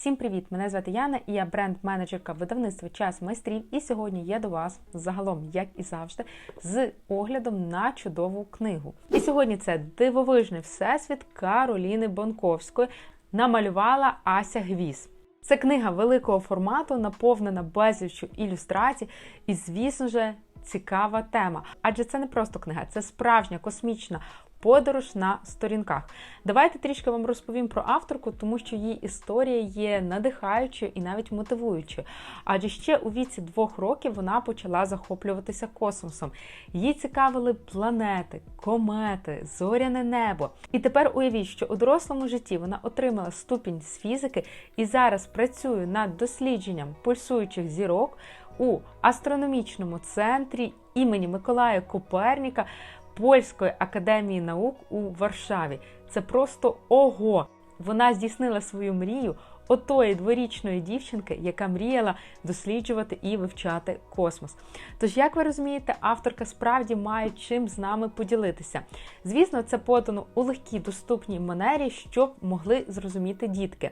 Всім привіт! Мене звати Яна і я бренд-менеджерка видавництва Час майстрів. І сьогодні я до вас загалом, як і завжди, з оглядом на чудову книгу. І сьогодні це дивовижний всесвіт Кароліни Бонковської намалювала Ася Гвіз. Це книга великого формату, наповнена безліччю ілюстрацій, і, звісно ж, цікава тема. Адже це не просто книга, це справжня космічна подорож на сторінках. Давайте трішки вам розповім про авторку, тому що її історія є надихаючою і навіть мотивуючою. Адже ще у віці двох років вона почала захоплюватися космосом. Її цікавили планети, комети, зоряне небо. І тепер уявіть, що у дорослому житті вона отримала ступінь з фізики і зараз працює над дослідженням пульсуючих зірок у астрономічному центрі імені Миколая Коперніка Польської академії наук у Варшаві. Це просто ого! Вона здійснила свою мрію отої дворічної дівчинки, яка мріяла досліджувати і вивчати космос. Тож, як ви розумієте, авторка справді має чим з нами поділитися. Звісно, це подано у легкій доступній манері, щоб могли зрозуміти дітки.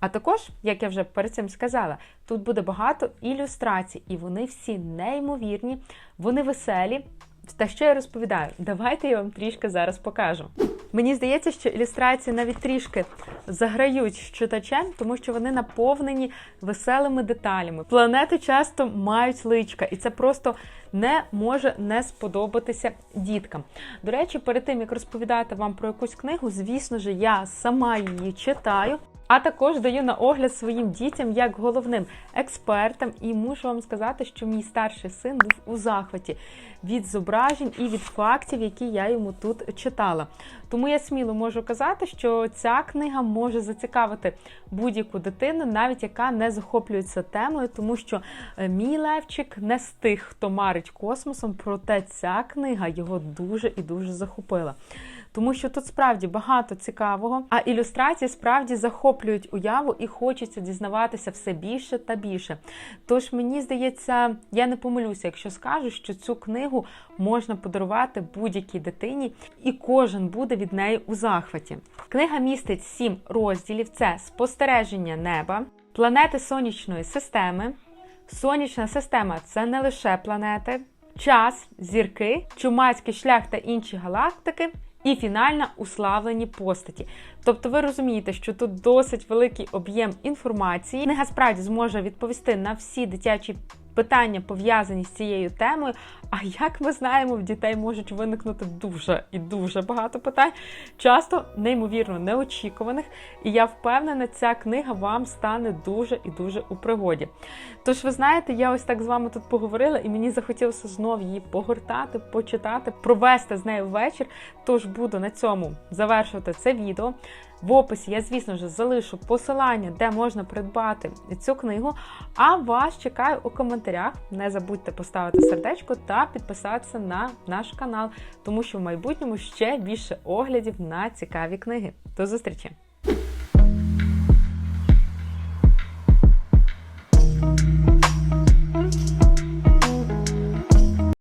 А також, як я вже перед цим сказала, тут буде багато ілюстрацій, і вони всі неймовірні, вони веселі. Та що я розповідаю? Давайте я вам трішки зараз покажу. Мені здається, що ілюстрації навіть трішки заграють з читачем, тому що вони наповнені веселими деталями. Планети часто мають личка, і це просто не може не сподобатися діткам. До речі, перед тим як розповідати вам про якусь книгу, звісно ж, я сама її читаю. А також даю на огляд своїм дітям як головним експертам, і мушу вам сказати, що мій старший син був у захваті від зображень і від фактів, які я йому тут читала. Тому я сміло можу казати, що ця книга може зацікавити будь-яку дитину, навіть яка не захоплюється темою, тому що е, мій Левчик не з тих, хто марить космосом, проте ця книга його дуже і дуже захопила. Тому що тут справді багато цікавого, а ілюстрації справді захоплюють уяву і хочеться дізнаватися все більше та більше. Тож мені здається, я не помилюся, якщо скажу, що цю книгу можна подарувати будь-якій дитині, і кожен буде від неї у захваті. Книга містить сім розділів: це спостереження неба, планети сонячної системи. Сонячна система це не лише планети, час, зірки, чумацький шлях та інші галактики. І фінальна уславлені постаті. Тобто ви розумієте, що тут досить великий об'єм інформації. Книга справді зможе відповісти на всі дитячі питання, пов'язані з цією темою. А як ми знаємо, в дітей можуть виникнути дуже і дуже багато питань, часто неймовірно неочікуваних. І я впевнена, ця книга вам стане дуже і дуже у пригоді. Тож, ви знаєте, я ось так з вами тут поговорила, і мені захотілося знов її погортати, почитати, провести з нею вечір. Тож буду на цьому завершувати це відео. В описі я, звісно ж, залишу посилання, де можна придбати цю книгу. А вас чекаю у коментарях. Не забудьте поставити сердечко та підписатися на наш канал, тому що в майбутньому ще більше оглядів на цікаві книги. До зустрічі!